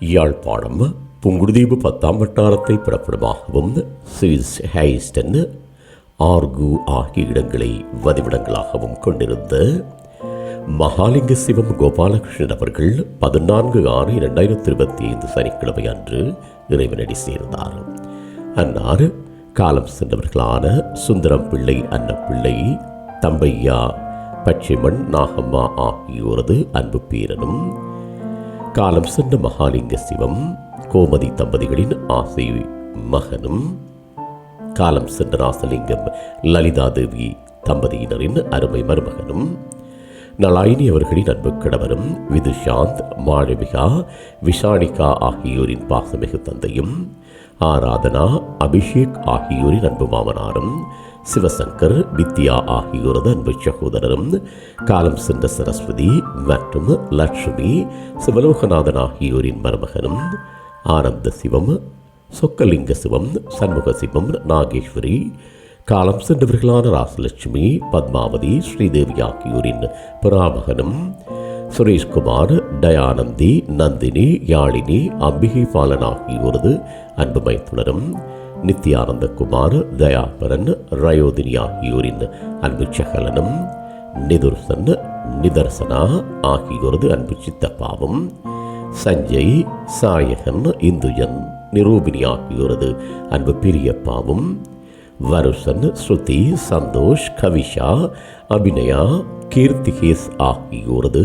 யாழ்ப்பாணம் புங்குடுதீவு பத்தாம் வட்டாரத்தை பிறப்பிடமாகவும் சுவிஸ் ஹைஸ்டன் ஆர்கு ஆகிய இடங்களை வதிவிடங்களாகவும் கொண்டிருந்த மகாலிங்க சிவம் கோபாலகிருஷ்ணன் அவர்கள் பதினான்கு ஆறு இரண்டாயிரத்தி இருபத்தி ஐந்து சனிக்கிழமை அன்று இறைவனடி சேர்ந்தார். அன்னார் காலம் சென்றவர்களான சுந்தரம் பிள்ளை அன்னப்பிள்ளை தம்பையா பச்சைமண் நாகம்மா ஆகியோரது அன்பு பேரனும் காலம் சென்ற மகாலிங்க சிவம் கோமதி தம்பதிகளின் ஆசை மகனும் காலம் சென்ற ராசலிங்கம் லலிதா தேவி தம்பதியினரின் அருமை மருமகனும் நலாயினி அவர்களின் அன்பு கணவரும் விதுஷாந்த் மாளவிகா விஷானிகா ஆகியோரின் பாசமிகு தந்தையும் ஆராதனா அபிஷேக் ஆகியோரின் அன்பு மாமனாரும் சிவசங்கர் வித்யா ஆகியோரது அன்பு சகோதரரும் காலம் சென்ற சரஸ்வதி மற்றும் லட்சுமி சிவலோகநாதன் ஆகியோரின் மருமகனும் ஆனந்த சிவம் சொக்கலிங்க சிவம் சண்முக சிவம் நாகேஸ்வரி காலம் சென்றவர்களான ராசலட்சுமி பத்மாவதி ஸ்ரீதேவி ஆகியோரின் பிராமகனும் சுரேஷ்குமார் டயானந்தி நந்தினி யாழினி அம்பிகை பாலன் ஆகியோரது அன்பு மைத்துனரும் நித்யானந்த குமார் தயாபரன் ரயோதினி ஆகியோரின் அன்பு சகலனும் நிதுர்சன் நிதர்சனா ஆகியோரது அன்பு சித்தப்பாவும் சஞ்சய் சாயகன் இந்துஜன் நிரூபினி ஆகியோரது அன்பு பிரியப்பாவும் வருசன் ஸ்ருதி சந்தோஷ் கவிஷா அபிநயா கீர்த்திகேஸ் ஆகியோரது